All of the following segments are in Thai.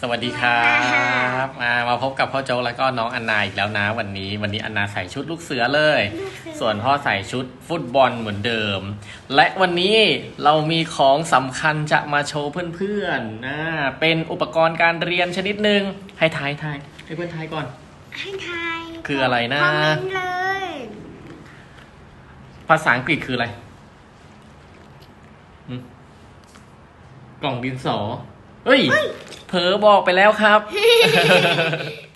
สวัสดีครับมามาพบกับพ่อโจกแล้วก็น้องอันนาอีกแล้วนะวันนี้ วันนี้อันนาใส่ชุดลูกเสือเลยลูกเสือส่วนพ่อใส่ชุดฟุตบอลเหมือนเดิม และวันนี้เรามีของสำคัญจะมาโชว์เพื่อนๆนะเป็นอุปกรณ์การเรียนชนิดหนึ่งให้ทายทายให้เพื่อนทายก่อน ให้ทายคืออะไรนะ คอมเมนต์เลย ภาษาอังกฤษคืออะไรหึกล่องดินสอ เฮ้ย เผลอบอกไปแล้วครับ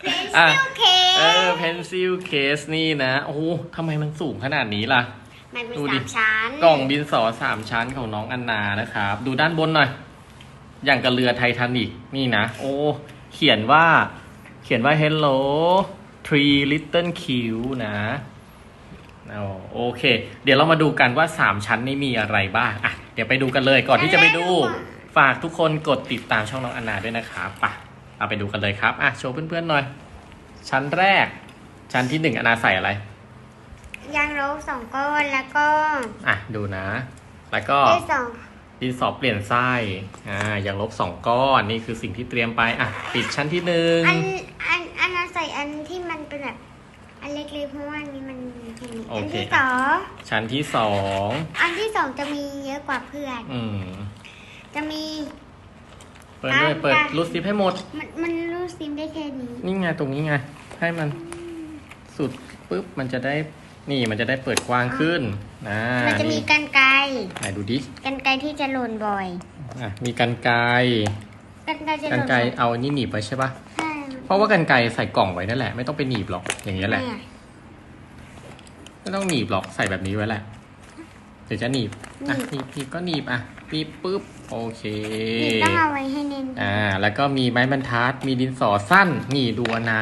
เป็นอะซิลเคเออ pencil case นี่นะ โอ้โหทำไมมันสูงขนาดนี้ล่ะ มันเป็นดูดิ สามชั้นกล่องดินสอสามชั้นของน้องอันนานะครับ ดูด้านบนหน่อย อย่างกับเรือไททานิกนี่นะ โอ้ เขียนว่า เขียนว่า hello three little Q นะเอาโอเค เดี๋ยวเรามาดูกันว่า3ชั้นนี้มีอะไรบ้าง อะ เดี๋ยวไปดูกันเลยก่อนที่จะไปดู ฝากทุกคนกดติดตามช่องน้องอันนาด้วยนะครับไปะเอาไปดูกันเลยครับ อะ โชว์เพื่อนๆหน่อย ชั้นแรก ชั้นที่หนึ่งอันนาใส่อะไร ยางลบสองก้อนแล้วก็อะ ดูนะ แล้วก็ได้สองดินสอเปลี่ยนไส้ อ่าอย่างลบสองก้อนนี่คือสิ่งที่เตรียมไป อะ ปิดชั้นที่หนึ่งอันอันอันนั้นใส่อันที่มันเป็นแบบอันเล็กๆเพราะว่าอันนี้มันมีแค่นี้โออันเคที่สองชั้นที่สอง อันที่สองจะมีเยอะกว่าเพื่อน อืม จะมี เปิดเลยเปิดอะรูดซิปให้หมด มันมันรู้ซิมได้แค่นี้นี่ไงตรงนี้ไง ให้มันสุดปุ๊บมันจะได้นี่มันจะได้เปิดกว้างขึ้นนะมันจะมีกันไกรไหนดูดิกันไกรที่จะหล่นบ่อยอะมีกันไกรกันไกรจะหกันล่นไกรบ่อยเอาอันนี้หนีบไปใช่ปะใช่เพราะว่ากันไกรใส่กล่องไว้นั่นแหละ ไม่ต้องไปหนีบหรอกอย่างเงี้ยแหละ เนี่ยไม่ต้องหนีบหรอกใส่แบบนี้ไว้แหละ เดี๋ยวจะหนีบอะหนีบหนีบก็หนีบอะหนีบปุ๊บโอเคนี่ต้องเอาไว้ให้เน้นอ่า แล้วก็มีไม้บรรทัด มีดินสอสั้นนี่ดูอันนะ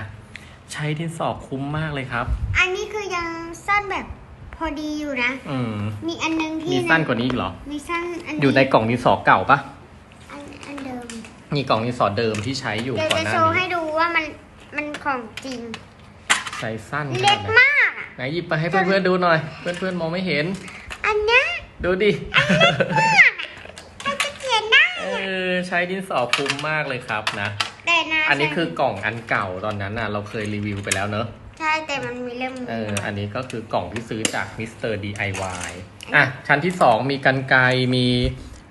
ใช้ดินสอคุ้มมากเลยครับ อันนี้คือยังสั้นแบบพอดีอยู่นะ อืมมีอันนึงที่มีสั้นกว่านี้อีกเหรอ มีสั้นอันอยู่ในกล่องดินสอเก่าปะอันอันเดิมมีกล่องดินสอเดิมที่ใช้อยู่เดี๋ยวก่อนจะหน้าโชว์ให้นี้ดูว่ามันมันของจริงใช้สั้นขเล็นาดกไหนมากอะไหนหยิบไปให้เพื่อนๆดูหน่อย เพื่อนๆมองไม่เห็น อันเนี้ยดูดิเราจะเขียนได้เออใช้ดินสอคุ้มมากเลยครับนะ แต่นะอันนี้คือกล่องอันเก่าตอนนั้นน่ะ เราเคยรีวิวไปแล้วเนอะใช่แต่มันมีเล่มเอออันนี้ก็คือกล่องที่ซื้อจากมิสเตอร์ DIY อะชั้นที่สองมีกันไกรมี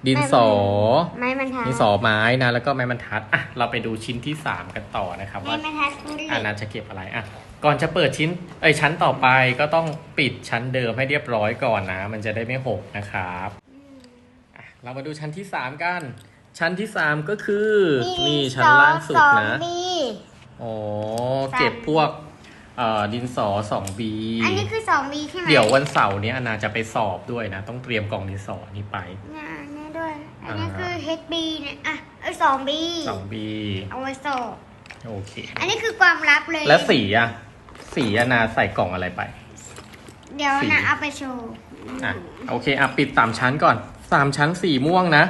ดินสอ ไม้บรรทัดดินสอไม้นะแล้วก็ไม้บรรทัดอะเราไปดูชิ้นที่สามกันต่อนะครับ ไม้ว่าบรรทัดฟูดเหอัล็นกนั้นจะเก็บอะไรอะก่อนจะเปิดชิ้นเอ้ยชั้นต่อไปก็ต้องปิดชั้นเดิมให้เรียบร้อยก่อนนะ มันจะได้ไม่หกนะครับอะเรามาดูชั้นที่สามกัน ชั้นที่สามก็คือนี่ชั้นล่างสุดนะสองบีอ๋อสามเก็บพวกเอ่อดินสอ 2B อันนี้คือสองบีใช่ไหมเดี๋ยววันเสาร์เนี้ยอนาจะไปสอบด้วยนะ ต้องเตรียมกล่องดินสอนี้ไป เนี่ย อันนี้ด้วยอันนี้อ่าคือ HB เนี่ยอะเออสองบี 2B เอาไว้สอบโอเค อันนี้คือความลับเลย แล้วสีอะ สีอนาใส่กล่องอะไรไป เดี๋ยวสีนะเอาไปโชว์อะโอเคอะปิดสามชั้นก่อนสามชั้นสีม่วงนะ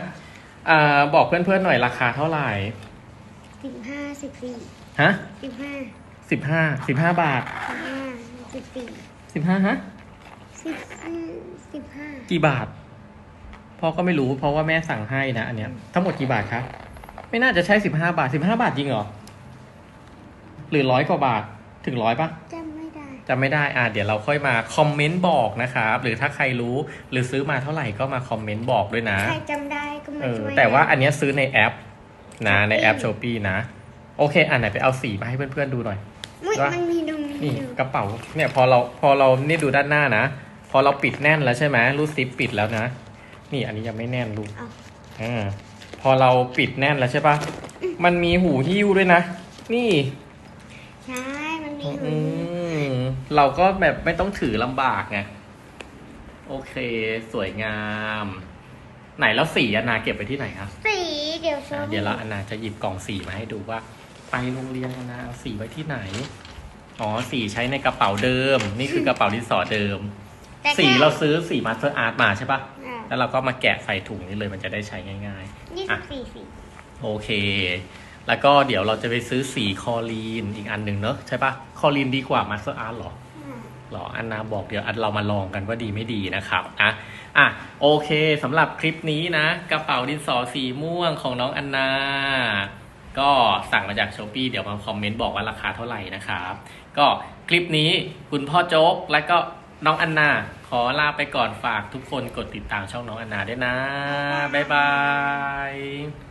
อ่าบอกเพื่อนๆหน่อยราคาเท่าไหร่สิบห้าสิบสี่ฮะสิบห้าสิบห้าสิบห้าบาทสิบห้าสิบสี่สิบห้าฮะสิบสิบห้ากี่บาท พ่อก็ไม่รู้เพราะว่าแม่สั่งให้นะอันเนี้ยทั้งหมดกี่บาทครับไม่น่าจะใช่สิบห้าบาทสิบห้าบาทจริงเหรอหรือร้อยกว่าบาทถึงร้อยปะจำไม่ได้จำไม่ได้อะเดี๋ยวเราค่อยมาคอมเมนต์บอกนะครับหรือถ้าใครรู้หรือซื้อมาเท่าไหร่ก็มาคอมเมนต์บอกด้วยนะใครจำได้ก็มาเออช่วยแต่ว่าอันเนี้ยซื้อในแอป นะ ในแอป Shopee ช้อปปีนะ โอเคอะไหนไปเอาสีมาให้เพื่อนๆดูหน่อย อุ๊ยว่ามันมีตรงนี้นี่อยู่กระเป๋าเนี่ยพอเราพอเรานี่ดูด้านหน้านะ พอเราปิดแน่นแล้วใช่ไหมรูดซิปปิดแล้วนะ นี่อันนี้ยังไม่แน่นลูกเอาอ่าพอเราปิดแน่นแล้วใช่ปะมันมีหูหิ้วด้วยนะ นี่ ใช่ มันมีอยู่อืมเราก็แบบไม่ต้องถือลำบากไง โอเค สวยงาม ไหนแล้วสีอนาเก็บไปที่ไหนครับ สีเดี๋ยวโชอะว์เดี๋ยวเราอนาจะหยิบกล่องสีมาให้ดูว่า ไปโรงเรียนอนาเอาสีไว้ที่ไหน อ๋อ สีใช้ในกระเป๋าเดิม นี่คือกระเป๋าดินสอเดิม แต่สีแค่เราซื้อสีมาสเตอร์อาร์ตมาใช่ปะอ่า แล้วเราก็มาแกะใส่ถุงนี้เลยมันจะได้ใช้ง่ายยี่อะสิบสี่สีๆโอเค แล้วก็เดี๋ยวเราจะไปซื้อสีคอลีนอีกอันหนึ่งเนอะใช่ปะคอลีนดีกว่ามาสเตอร์อาร์ตหรออ่าหรออันนาบอกเดี๋ยวอันเรามาลองกันว่าดีไม่ดีนะครับอะอะโอเคสำหรับคลิปนี้นะ กระเป๋าดินสอสีม่วงของน้องอันนา ก็สั่งมาจากช้อปปีเดี๋ยวมาคอมเมนต์บอกว่าราคาเท่าไหร่นะครับ ก็คลิปนี้คุณพ่อโจ๊กและก็น้องอันนา ขอลาไปก่อนฝากทุกคนกดติดตามช่องน้องอนนาด้วยนะ บ๊ายบาย